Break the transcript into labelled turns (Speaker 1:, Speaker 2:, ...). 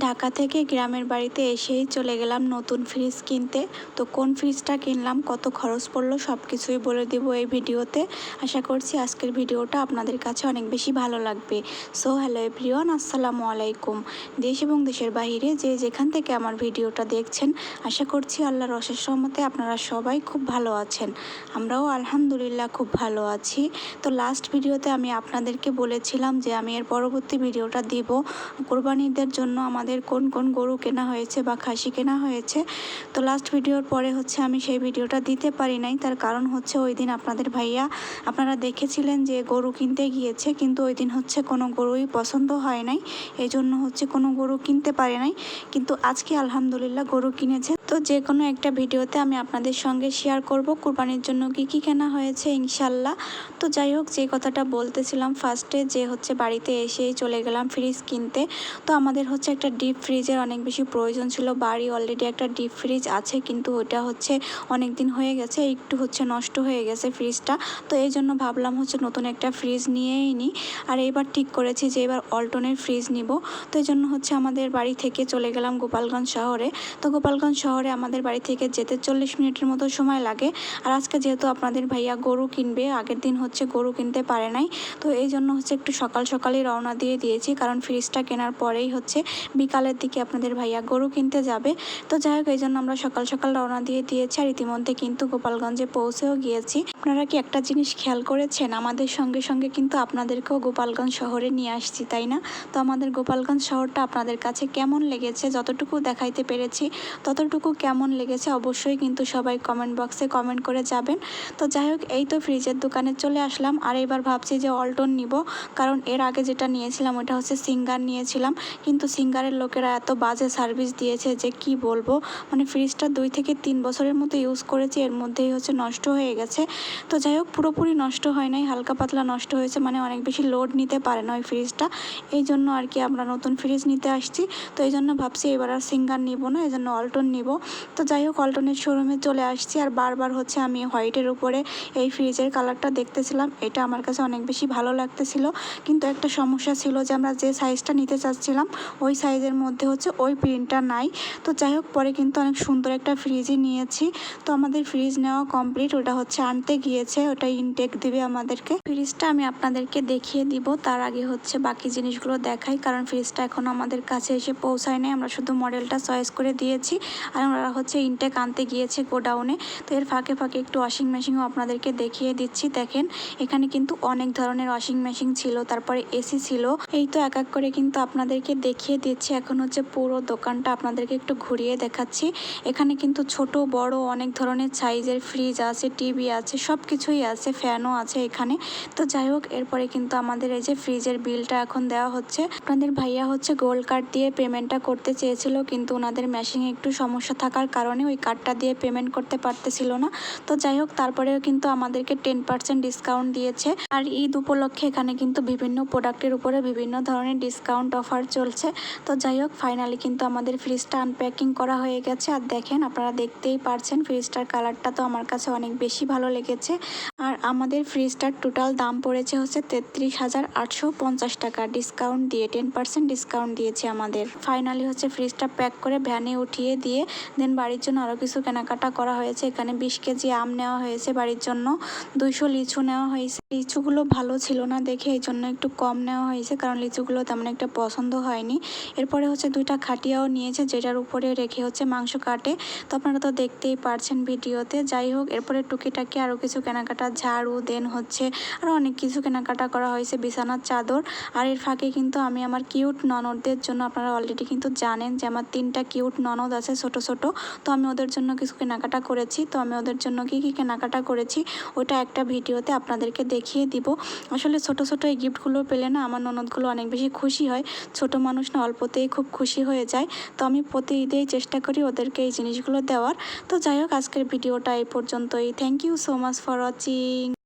Speaker 1: ঢাকা থেকে গ্রামের বাড়িতে এসেই চলে গেলাম নতুন ফ্রিজ কিনতে। তো কোন ফ্রিজটা কিনলাম, কত খরচ পড়ল সব কিছুই বলে দেবো এই ভিডিওতে। আশা করছি আজকের ভিডিওটা আপনাদের কাছে অনেক বেশি ভালো লাগবে। সো হ্যালো এভরিওয়ান, আসসালামু আলাইকুম। দেশ এবং দেশের বাইরে যে যেখান থেকে আমার ভিডিওটা দেখছেন, আশা করছি আল্লাহর অশেষ রহমতে আপনারা সবাই খুব ভালো আছেন। আমরাও আলহামদুলিল্লাহ খুব ভালো আছি। তো লাস্ট ভিডিওতে আমি আপনাদেরকে বলেছিলাম যে আমি এর পরবর্তী ভিডিওটা দিব। কোরবানিদের জন্য আমাদের কোন কোন গরু কেনা হয়েছে বা খাসি কেনা হয়েছে। তো লাস্ট ভিডিওর পরে হচ্ছে আমি সেই ভিডিওটা দিতে পারি নাই। তার কারণ হচ্ছে ওই দিন আপনাদের ভাইয়া, আপনারা দেখেছিলেন যে গরু কিনতে গিয়েছে, কিন্তু ওই দিন হচ্ছে কোনো গরুই পছন্দ হয় নাই। এই জন্য হচ্ছে কোনো গরু কিনতে পারে নাই। কিন্তু আজকে আলহামদুলিল্লাহ গরু কিনেছে। তো যে কোনো একটা ভিডিওতে আমি আপনাদের সঙ্গে শেয়ার করব কুরবানির জন্য কি কি কেনা হয়েছে ইনশাল্লাহ তো যাই হোক, যে কথাটা বলতেছিলাম ফার্স্টে যে হচ্ছে বাড়িতে এসেই চলে গেলাম ফ্রিজ কিনতে। তো আমাদের হচ্ছে একটা ডিপ ফ্রিজের অনেক বেশি প্রয়োজন ছিল, বাড়ি অলরেডি একটা ডিপ ফ্রিজ আছে, কিন্তু ওটা হচ্ছে অনেক দিন হয়ে গেছে, একটু হচ্ছে নষ্ট হয়ে গেছে ফ্রিজটা তো এই জন্য ভাবলাম হচ্ছে নতুন একটা ফ্রিজ নিয়েই নিই আর এবার ঠিক করেছি যে এবার অল্টনের ফ্রিজ নিব। তো এই জন্য হচ্ছে আমাদের বাড়ি থেকে চলে গেলাম গোপালগঞ্জ শহরে। তো গোপালগঞ্জ শহরে আমাদের বাড়ি থেকে যেতে চল্লিশ মিনিটের মতো সময় লাগে। আর আজকে যেহেতু আপনাদের ভাইয়া গরু কিনবে, আগের দিন হচ্ছে গরু কিনতে পারে নাই। তো এই জন্য হচ্ছে একটু সকাল সকালই রওনা দিয়ে দিয়েছি, কারণ ফ্রিজটা কেনার পরেই হচ্ছে বিকালের দিকে আপনাদের ভাইয়া গরু কিনতে যাবে। তো যাই হোক, এই জন্য আমরা সকাল সকাল রওনা দিয়ে দিয়েছি আর ইতিমধ্যে কিন্তু গোপালগঞ্জে পৌঁছেও গিয়েছি। আপনারা কি একটা জিনিস খেয়াল করেছেন? আমাদের সঙ্গে সঙ্গে কিন্তু আপনাদেরকেও গোপালগঞ্জ শহরে নিয়ে আসছি, তাই না? তো আমাদের গোপালগঞ্জ শহরটা আপনাদের কাছে কেমন লেগেছে? যতটুকু দেখাইতে পেরেছি, ততটুকু কেমন লেগেছে অবশ্যই কিন্তু সবাই কমেন্ট বক্সে কমেন্ট করে যাবেন। তো যাই হোক, এই তো ফ্রিজের দোকানে চলে আসলাম। আর এবার ভাবছি যে অল্টন নিব, কারণ এর আগে যেটা নিয়েছিলাম ওটা হচ্ছে সিঙ্গার নিয়েছিলাম। কিন্তু সিঙ্গারের লোকেরা এত বাজে সার্ভিস দিয়েছে যে কি বলব? মানে ফ্রিজটা দুই থেকে তিন বছরের মতো ইউজ করেছি, এর মধ্যেই হচ্ছে নষ্ট হয়ে গেছে। তো যাই হোক, পুরোপুরি নষ্ট হয় নাই, হালকা পাতলা নষ্ট হয়েছে মানে অনেক বেশি লোড নিতে পারে না ওই ফ্রিজটা এই জন্য আর কি আমরা নতুন ফ্রিজ নিতে আসছি। তো এই জন্য ভাবছি এবার আর সিঙ্গার নিব না, এই জন্য অল্টন নিব। তো যাই হোক অল্টনের শোরুমে চলে আসছি। আর বারবার হচ্ছে আমি হোয়াইটের উপরে এই ফ্রিজের কালারটা দেখতেছিলাম। এটা আমার কাছে অনেক বেশি ভালো লাগতেছিল। কিন্তু একটা সমস্যা ছিল যে, আমরা যে সাইজটা নিতে চাচ্ছিলাম, ওই সাইজের মধ্যে হচ্ছে ওই প্রিন্টটা নাই। তো যাই হোক, পরে কিন্তু অনেক সুন্দর একটা ফ্রিজই নিয়েছি। তো আমাদের ফ্রিজ নেওয়া কমপ্লিট ওটা হচ্ছে আনতে গিয়েছে। ওটা ইনটেক দিবে আমাদেরকে। ফ্রিজটা আমি আপনাদেরকে দেখিয়ে দিব। তার আগে হচ্ছে বাকি জিনিসগুলো দেখাই। কারণ ফ্রিজটা এখন আমাদের কাছে এসে পৌঁছায় নাই আমরা শুধু মডেলটা চয়েস করে দিয়েছি। আর ওরা হচ্ছে ইনটেক আনতে গিয়েছে গোডাউনে তো এর ফাঁকে ফাঁকে একটু ওয়াশিং মেশিনও আপনাদেরকে দেখিয়ে দিচ্ছি, দেখেন। এখানে কিন্তু অনেক ধরনের ওয়াশিং মেশিন ছিল, তারপরে এসি ছিল। এই তো এক এক করে কিন্তু আপনাদেরকে দেখিয়ে দিচ্ছি। এখন হচ্ছে পুরো দোকানটা আপনাদেরকে একটু ঘুরিয়ে দেখাচ্ছি। এখানে কিন্তু ছোট, বড় অনেক ধরনের সাইজের ফ্রিজ আছে টিভি আছে সব কিছুই আছে ফ্যানও আছে এখানে। তো যাই হোক, এরপরে কিন্তু আমাদের এই যে ফ্রিজের বিলটা এখন দেওয়া হচ্ছে। আপনাদের ভাইয়া হচ্ছে গোল্ড কার্ড দিয়ে পেমেন্টটা করতে চেয়েছিল, কিন্তু ওনাদের মেশিনে একটু সমস্যা থাকার কারণে ওই কার্ডটা দিয়ে পেমেন্ট করতে পারতেছিল না। তো যাই হোক, তারপরেও কিন্তু আমাদেরকে টেন পার্সেন্ট ডিসকাউন্ট দিয়েছে। আর ঈদ উপলক্ষে এখানে কিন্তু বিভিন্ন প্রোডাক্টের উপরে বিভিন্ন ধরনের ডিসকাউন্ট অফার চলছে। তো যাই হোক ফাইনালি কিন্তু আমাদের ফ্রিজটা আনপ্যাকিং করা হয়ে গেছে। আর দেখেন, আপনারা দেখতেই পারছেন ফ্রিজটার কালারটা তো আমার কাছে অনেক বেশি ভালো লেগেছে। আর আমাদের ফ্রিজটার টোটাল দাম পড়েছে হচ্ছে তেত্রিশ হাজার আটশো পঞ্চাশ টাকা। ডিসকাউন্ট দিয়ে টেন পার্সেন্ট ডিসকাউন্ট দিয়েছে আমাদের। ফাইনালি হচ্ছে ফ্রিজটা প্যাক করে ভ্যানে উঠিয়ে দিয়ে দেন বাড়ির জন্য আরও কিছু কেনাকাটা করা হয়েছে। এখানে বিশ কেজি আম নেওয়া হয়েছে। বাড়ির জন্য দুইশো লিচু নেওয়া হয়েছে। লিচুগুলো ভালো ছিল না দেখে এই জন্য একটু কম নেওয়া হয়েছে, কারণ লিচুগুলো তেমন একটা পছন্দ হয়নি। এরপরে হচ্ছে দুইটা খাটিয়াও নিয়েছে, যেটার উপরে রেখে হচ্ছে মাংস কাটে। তো আপনারা তো দেখতেই পারছেন ভিডিওতে। যাই হোক, এরপরে টুকিটাকি আরও কিছু কেনাকাটা, ঝাড়ু, দেন হচ্ছে আরও অনেক কিছু কেনাকাটা করা হয়েছে, বিছানার চাদর। আর এর ফাঁকে কিন্তু আমি আমার কিউট ননদদের জন্য, আপনারা অলরেডি কিন্তু জানেন যে আমার তিনটা কিউট ননদ আছে ছোট ছোট, তো আমি ওদের জন্য কিছু কেনাকাটা করেছি। তো আমি ওদের জন্য কী কী কেনাকাটা করেছি, ওটা একটা ভিডিওতে আপনাদেরকে দেখিয়ে দিব। আসলে ছোট ছোটো এই গিফটগুলো পেলে না আমার ননদগুলো অনেক বেশি খুশি হয়। ছোট মানুষ না অল্পতেই খুব খুশি হয়ে যায়। তো আমি প্রতি ঈদেই চেষ্টা করি ওদেরকে এই জিনিসগুলো দেওয়ার। তো যাই হোক, আজকের ভিডিওটা এই পর্যন্তই। Thank you so much for watching